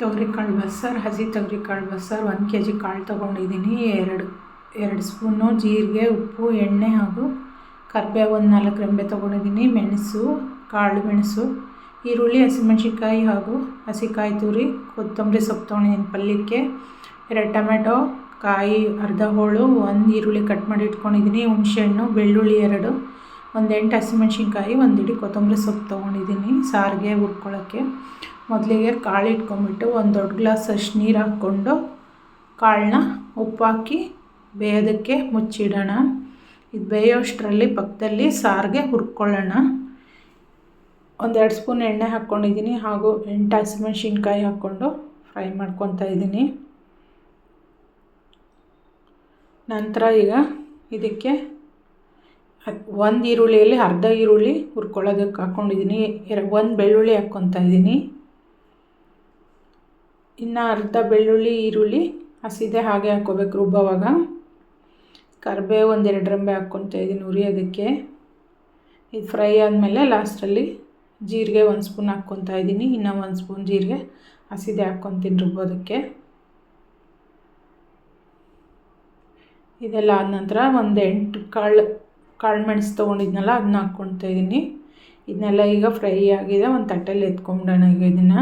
ತೊಗರಿಕಾಳು ಬಸ್ಸಾರು, ಹಸಿ ತೊಗರಿಕಾಳು ಬಸ್ಸಾರು, ಒಂದು ಕೆ ಜಿ ಕಾಳು ತೊಗೊಂಡಿದ್ದೀನಿ. ಎರಡು ಎರಡು ಸ್ಪೂನು ಜೀರಿಗೆ, ಉಪ್ಪು, ಎಣ್ಣೆ ಹಾಗೂ ಕರಿಬೇವು ಒಂದು ನಾಲ್ಕು ರೆಂಬೆ ತೊಗೊಂಡಿದ್ದೀನಿ. ಮೆಣಸು, ಕಾಳು ಮೆಣಸು, ಈರುಳ್ಳಿ, ಹಸಿಮೆಣ್ಸಿನ್ಕಾಯಿ ಹಾಗೂ ಹಸಿ ಕಾಯಿ ತುರಿ, ಕೊತ್ತಂಬರಿ ಸೊಪ್ಪು ತೊಗೊಂಡಿದ್ದೀನಿ ಪಲ್ಯಕ್ಕೆ. ಎರಡು ಟೊಮೆಟೊ, ಕಾಯಿ, ಅರ್ಧ ಹೋಳು, ಒಂದು ಈರುಳ್ಳಿ ಕಟ್ ಮಾಡಿ ಇಟ್ಕೊಂಡಿದ್ದೀನಿ. ಹುಣಸೆಹಣ್ಣು ಬೆಳ್ಳುಳ್ಳಿ ಎರಡು. ಒಂದು ಎಂಟು ಹಸಿಮೆಣ್ಸಿನ್ಕಾಯಿ ಒಂದು ಇಡೀ ಕೊತ್ತಂಬರಿ ಸೊಪ್ಪು ತೊಗೊಂಡಿದ್ದೀನಿ ಸಾರಿಗೆ ಹುರ್ಕೊಳ್ಳೋಕ್ಕೆ. ಮೊದಲಿಗೆ ಕಾಳು ಇಟ್ಕೊಂಬಿಟ್ಟು ಒಂದು ದೊಡ್ಡ ಗ್ಲಾಸ್ ಅಷ್ಟು ನೀರು ಹಾಕ್ಕೊಂಡು ಕಾಳನ್ನ ಉಪ್ಪಾಕಿ ಬೇಯೋದಕ್ಕೆ ಮುಚ್ಚಿಡೋಣ. ಇದು ಬೇಯೋಷ್ಟರಲ್ಲಿ ಪಕ್ಕದಲ್ಲಿ ಸಾರಿಗೆ ಹುರ್ಕೊಳ್ಳೋಣ. ಒಂದೆರಡು ಸ್ಪೂನ್ ಎಣ್ಣೆ ಹಾಕ್ಕೊಂಡಿದ್ದೀನಿ ಹಾಗೂ ಎಂಟು ಹಸಿಮೆಣ್ಸಿನ್ಕಾಯಿ ಹಾಕ್ಕೊಂಡು ಫ್ರೈ ಮಾಡ್ಕೊತಾ ಇದ್ದೀನಿ. ನಂತರ ಈಗ ಇದಕ್ಕೆ ಒಂದು ಈರುಳ್ಳಿಯಲ್ಲಿ ಅರ್ಧ ಈರುಳ್ಳಿ ಹುರ್ಕೊಳ್ಳೋದಕ್ಕೆ ಹಾಕ್ಕೊಂಡಿದ್ದೀನಿ. ಎರ, ಒಂದು ಬೆಳ್ಳುಳ್ಳಿ ಹಾಕ್ಕೊತಾ ಇದ್ದೀನಿ. ಇನ್ನು ಅರ್ಧ ಬೆಳ್ಳುಳ್ಳಿ, ಈರುಳ್ಳಿ ಹಸಿದೆ ಹಾಗೆ ಹಾಕ್ಕೋಬೇಕು ರುಬ್ಬೋವಾಗ. ಕರಿಬೇವು ಒಂದೆರಡು ರಂಬೆ ಹಾಕ್ಕೊತಾ ಇದ್ದೀನಿ ಉರಿಯೋದಕ್ಕೆ. ಇದು ಫ್ರೈ ಆದಮೇಲೆ ಲಾಸ್ಟಲ್ಲಿ ಜೀರಿಗೆ ಒಂದು ಸ್ಪೂನ್ ಹಾಕ್ಕೊತಾ ಇದ್ದೀನಿ. ಇನ್ನು ಒಂದು ಸ್ಪೂನ್ ಜೀರಿಗೆ ಹಸಿದೆ ಹಾಕ್ಕೊತೀನಿ ರುಬ್ಬೋದಕ್ಕೆ. ಇದೆಲ್ಲ ಆದ ನಂತರ ಒಂದು ಎಂಟು ಕಾಳು ಕಾಳು ಮೆಣಸು ತೊಗೊಂಡಿದ್ನಲ್ಲ ಅದನ್ನ ಹಾಕ್ಕೊಳ್ತಾ ಇದ್ದೀನಿ ಇದನ್ನೆಲ್ಲ ಈಗ ಫ್ರೈ ಆಗಿದೆ, ಒಂದು ತಟ್ಟೆಯಲ್ಲಿ ಎತ್ಕೊಂಬಿಡೋಣ ಈಗ ಇದನ್ನು.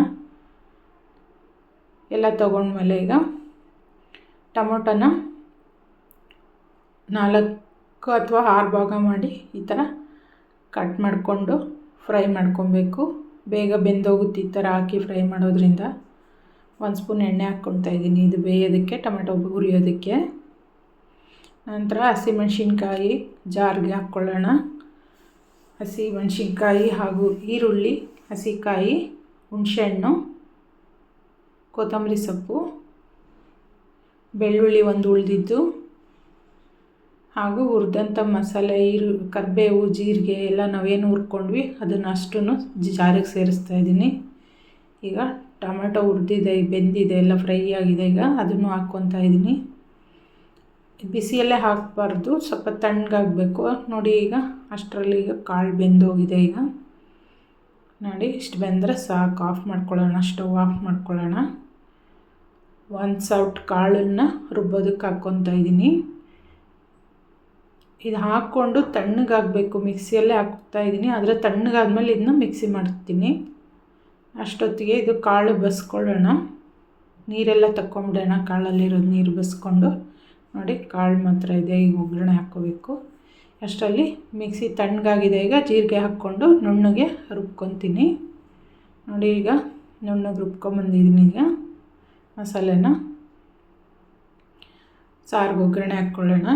ಎಲ್ಲ ತೊಗೊಂಡ್ಮೇಲೆ ಈಗ ಟೊಮೊಟೊನ ನಾಲ್ಕು ಅಥವಾ ಆರು ಭಾಗ ಮಾಡಿ ಈ ಥರ ಕಟ್ ಮಾಡಿಕೊಂಡು ಫ್ರೈ ಮಾಡ್ಕೊಬೇಕು. ಬೇಗ ಬೆಂದೋಗುತ್ತೆ ಈ ಥರ ಹಾಕಿ ಫ್ರೈ ಮಾಡೋದ್ರಿಂದ. ಒಂದು ಸ್ಪೂನ್ ಎಣ್ಣೆ ಹಾಕ್ಕೊಳ್ತಾ ಇದ್ದೀನಿ ಇದು ಬೇಯೋದಕ್ಕೆ, ಟೊಮೆಟೊ ಹುರಿಯೋದಕ್ಕೆ ನಂತರ ಹಸಿಮೆಣ್ಸಿನ್ಕಾಯಿ ಜಾರ್ಗೆ ಹಾಕ್ಕೊಳ್ಳೋಣ. ಹಸಿ ಮೆಣಸಿನ್ಕಾಯಿ ಹಾಗೂ ಈರುಳ್ಳಿ, ಹಸಿಕಾಯಿ, ಹುಣಸೆಹಣ್ಣು, ಕೊತ್ತಂಬರಿ ಸೊಪ್ಪು, ಬೆಳ್ಳುಳ್ಳಿ ಒಂದು ಉಳಿದಿದ್ದು ಹಾಗೂ ಹುರಿದಂಥ ಮಸಾಲೆ, ಈರು, ಕರಿಬೇವು, ಜೀರಿಗೆ ಎಲ್ಲ ನಾವೇನು ಹುರ್ಕೊಂಡ್ವಿ, ಅದನ್ನು ಅಷ್ಟೂ ಜಾರಿಗೆ ಸೇರಿಸ್ತಾ ಇದ್ದೀನಿ. ಈಗ ಟೊಮೆಟೊ ಹುರಿದಿದೆ ಬೆಂದಿದೆ, ಎಲ್ಲ ಫ್ರೈ ಆಗಿದೆ, ಈಗ ಅದನ್ನು ಹಾಕ್ಕೊತಾ ಇದ್ದೀನಿ. ಬಿಸಿಯಲ್ಲೇ ಹಾಕಬಾರ್ದು. ಸ್ವಲ್ಪ ತಣ್ಣಗಾಗಬೇಕು. ನೋಡಿ ಈಗ ಅಷ್ಟರಲ್ಲಿ ಈಗ ಕಾಳು ಬೆಂದೋಗಿದೆ ಈಗ. ನೋಡಿ, ಇಷ್ಟು ಬೆಂದರೆ ಸಾಕು. ಆಫ್ ಮಾಡ್ಕೊಳ್ಳೋಣ ಸ್ಟವ್ ಆಫ್ ಮಾಡ್ಕೊಳ್ಳೋಣ. ಒಂದು ಸೌಟ್ ಕಾಳನ್ನು ರುಬ್ಬೋದಕ್ಕೆ ಹಾಕ್ಕೊತಾ ಇದ್ದೀನಿ. ಇದು ಹಾಕ್ಕೊಂಡು ತಣ್ಣಗಾಗಬೇಕು. ಮಿಕ್ಸಿಯಲ್ಲೇ ಹಾಕ್ತಾ ಇದ್ದೀನಿ. ಆದರೆ ತಣ್ಣಗಾದ್ಮೇಲೆ ಇದನ್ನ ಮಿಕ್ಸಿ ಮಾಡ್ತೀನಿ. ಅಷ್ಟೊತ್ತಿಗೆ ಇದು ಕಾಳು ಬಸ್ಕೊಳ್ಳೋಣ. ನೀರೆಲ್ಲ ತಕ್ಕೊಂಬಿಡೋಣ. ಕಾಳಲ್ಲಿರೋದು ನೀರು ಬಸ್ಕೊಂಡು. ನೋಡಿ, ಕಾಳು ಮಾತ್ರ ಇದೆ, ಈಗ ಒಗ್ಗರಣೆ ಹಾಕ್ಕೋಬೇಕು. ಅಷ್ಟರಲ್ಲಿ ಮಿಕ್ಸಿ ತಣ್ಣಗಾಗಿದೆ, ಈಗ ಜೀರಿಗೆ ಹಾಕ್ಕೊಂಡು ನುಣ್ಣಗೆ ರುಬ್ಕೊತೀನಿ. ನೋಡಿ, ಈಗ ನುಣ್ಣಗೆ ರುಬ್ಕೊಂಬಂದಿದ್ದೀನಿ ಈಗ ಮಸಾಲೆನ. ಸಾರಿಗೆ ಒಗ್ಗರಣೆ ಹಾಕ್ಕೊಳ್ಳೋಣ.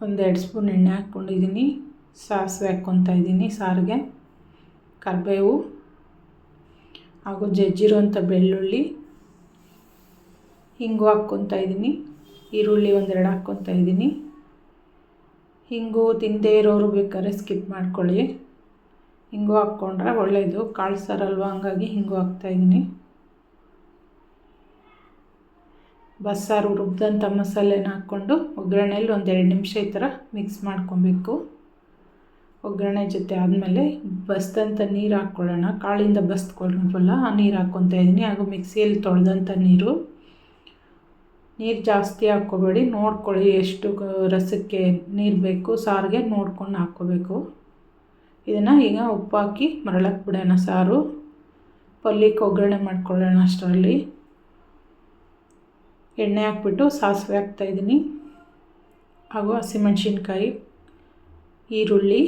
ಒಂದೆರಡು ಸ್ಪೂನ್ ಎಣ್ಣೆ ಹಾಕ್ಕೊಂಡಿದ್ದೀನಿ. ಸಾಸಿವೆ ಹಾಕ್ಕೊತಾ ಇದ್ದೀನಿ ಸಾರಿಗೆ. ಕರಿಬೇವು ಹಾಗೂ ಜಜ್ಜಿರುವಂಥ ಬೆಳ್ಳುಳ್ಳಿ. ಹಿಂಗು ಹಾಕ್ಕೊತಾ ಇದ್ದೀನಿ. ಈರುಳ್ಳಿ ಒಂದೆರಡು ಹಾಕ್ಕೊತಾ ಇದ್ದೀನಿ. ಹಿಂಗು ತಿಂದೇ ಇರೋರು ಬೇಕಾದ್ರೆ ಸ್ಕಿಪ್ ಮಾಡ್ಕೊಳ್ಳಿ. ಹಿಂಗೂ ಹಾಕ್ಕೊಂಡ್ರೆ ಒಳ್ಳೆಯದು ಕಾಳು ಸಾರಲ್ವ ಹಂಗಾಗಿ ಹಿಂಗೂ ಹಾಕ್ತಾಯಿದ್ದೀನಿ ಬಸ್ಸಾರು ರುಬ್ಬಿದಂಥ ಮಸಾಲೆನ ಹಾಕ್ಕೊಂಡು ಒಗ್ಗರಣೆಯಲ್ಲಿ ಒಂದೆರಡು ನಿಮಿಷ ಈ ಥರ ಮಿಕ್ಸ್ ಮಾಡ್ಕೊಬೇಕು. ಒಗ್ಗರಣೆ ಜೊತೆ ಆದಮೇಲೆ ಬಸ್ದಂಥ ನೀರು ಹಾಕ್ಕೊಳ್ಳೋಣ. ಕಾಳಿಂದ ಬಸ್ಕೊಳ್ವಲ್ಲ ಆ ನೀರು ಹಾಕ್ಕೊತಾ ಇದ್ದೀನಿ. ಹಾಗೂ ಮಿಕ್ಸಿಯಲ್ಲಿ ತೊಳೆದಂಥ ನೀರು. ನೀರು ಜಾಸ್ತಿ ಹಾಕ್ಕೋಬೇಡಿ. ನೋಡ್ಕೊಳ್ಳಿ ಎಷ್ಟು ರಸಕ್ಕೆ ನೀರು ಬೇಕು, ಸಾರಿಗೆ ನೋಡ್ಕೊಂಡು ಹಾಕ್ಕೋಬೇಕು. ಇದನ್ನು ಈಗ ಉಪ್ಪು ಹಾಕಿ ಮರಳಕ್ಕೆ ಬಿಡೋಣ ಸಾರು. ಪಲ್ಯಕ್ಕೆ ಒಗ್ಗರಣೆ ಮಾಡ್ಕೊಳ್ಳೋಣ ಅಷ್ಟರಲ್ಲಿ. ಎಣ್ಣೆ ಹಾಕ್ಬಿಟ್ಟು ಸಾಸಿವೆ ಹಾಕ್ತಾಯಿದ್ದೀನಿ ಹಾಗೂ ಹಸಿಮೆಣ್ಸಿನ್ಕಾಯಿ, ಈರುಳ್ಳಿ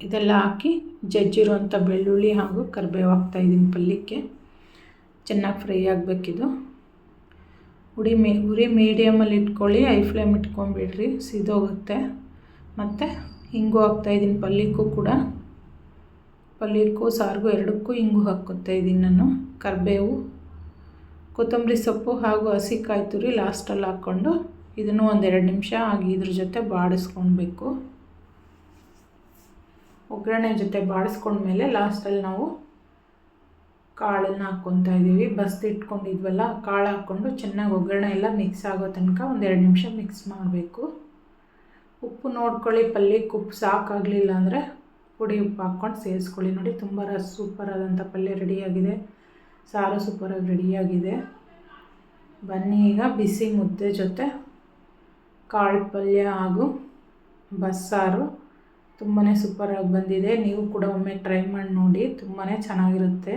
ಇದೆಲ್ಲ ಹಾಕಿ ಜಜ್ಜಿರುವಂಥ ಬೆಳ್ಳುಳ್ಳಿ ಹಾಗೂ ಕರಿಬೇವು ಹಾಕ್ತಾಯಿದ್ದೀನಿ ಪಲ್ಯಕ್ಕೆ. ಚೆನ್ನಾಗಿ ಫ್ರೈ ಆಗಬೇಕಿದು. ಉಡಿ ಮೇ ಉರಿ ಮೀಡಿಯಮಲ್ಲಿ ಇಟ್ಕೊಳ್ಳಿ ಐ ಫ್ಲೇಮ್ ಇಟ್ಕೊಂಬಿಡ್ರಿ ಸಿದೋಗುತ್ತೆ. ಮತ್ತು ಹಿಂಗು ಹಾಕ್ತಾಯಿದ್ದೀನಿ ಪಲ್ಯಕ್ಕೂ ಕೂಡ. ಪಲ್ಯಕ್ಕೂ ಸಾರಿಗೂ ಎರಡಕ್ಕೂ ಹಿಂಗು ಹಾಕ್ಕೊತಾ ಇದ್ದೀನಿ ನಾನು, ಕರಿಬೇವು. ಕೊತ್ತಂಬರಿ ಸೊಪ್ಪು ಹಾಗೂ ಹಸಿ ಕಾಯಿ ತುರಿ ಲಾಸ್ಟಲ್ಲಿ ಹಾಕ್ಕೊಂಡು ಇದನ್ನು ಒಂದೆರಡು ನಿಮಿಷ ಆಗಿ ಇದ್ರ ಜೊತೆ ಬಾಡಿಸ್ಕೊಳ್ಬೇಕು. ಒಗ್ಗರಣೆ ಜೊತೆ ಬಾಡಿಸ್ಕೊಂಡ್ಮೇಲೆ ಲಾಸ್ಟಲ್ಲಿ ನಾವು ಕಾಳನ್ನು ಹಾಕ್ಕೊತಾ ಇದ್ದೀವಿ. ಬಸ್ದಿಟ್ಕೊಂಡಿದ್ವಲ್ಲ ಕಾಳು ಹಾಕ್ಕೊಂಡು ಚೆನ್ನಾಗಿ ಒಗ್ಗರಣೆ ಎಲ್ಲ ಮಿಕ್ಸ್ ಆಗೋ ತನಕ ಒಂದೆರಡು ನಿಮಿಷ ಮಿಕ್ಸ್ ಮಾಡಬೇಕು. ಉಪ್ಪು ನೋಡ್ಕೊಳ್ಳಿ ಪಲ್ಯಕ್ಕೆ ಉಪ್ಪು ಸಾಕಾಗಲಿಲ್ಲ ಅಂದರೆ ಪುಡಿ ಉಪ್ಪು ಹಾಕ್ಕೊಂಡು ಸೇರಿಸ್ಕೊಳ್ಳಿ ನೋಡಿ. ತುಂಬ ಸೂಪರ್ ಸೂಪರಾದಂಥ ಪಲ್ಯ ರೆಡಿಯಾಗಿದೆ ಸಾರು ಸೂಪರಾಗಿ ರೆಡಿಯಾಗಿದೆ ಬನ್ನಿ ಈಗ ಬಿಸಿ ಮುದ್ದೆ ಜೊತೆ ಕಾಳು ಪಲ್ಯ ಹಾಗೂ ಬಸ್ಸಾರು ತುಂಬಾ ಸೂಪರಾಗಿ ಬಂದಿದೆ. ನೀವು ಕೂಡ ಒಮ್ಮೆ ಟ್ರೈ ಮಾಡಿ ನೋಡಿ ತುಂಬಾ ಚೆನ್ನಾಗಿರುತ್ತೆ.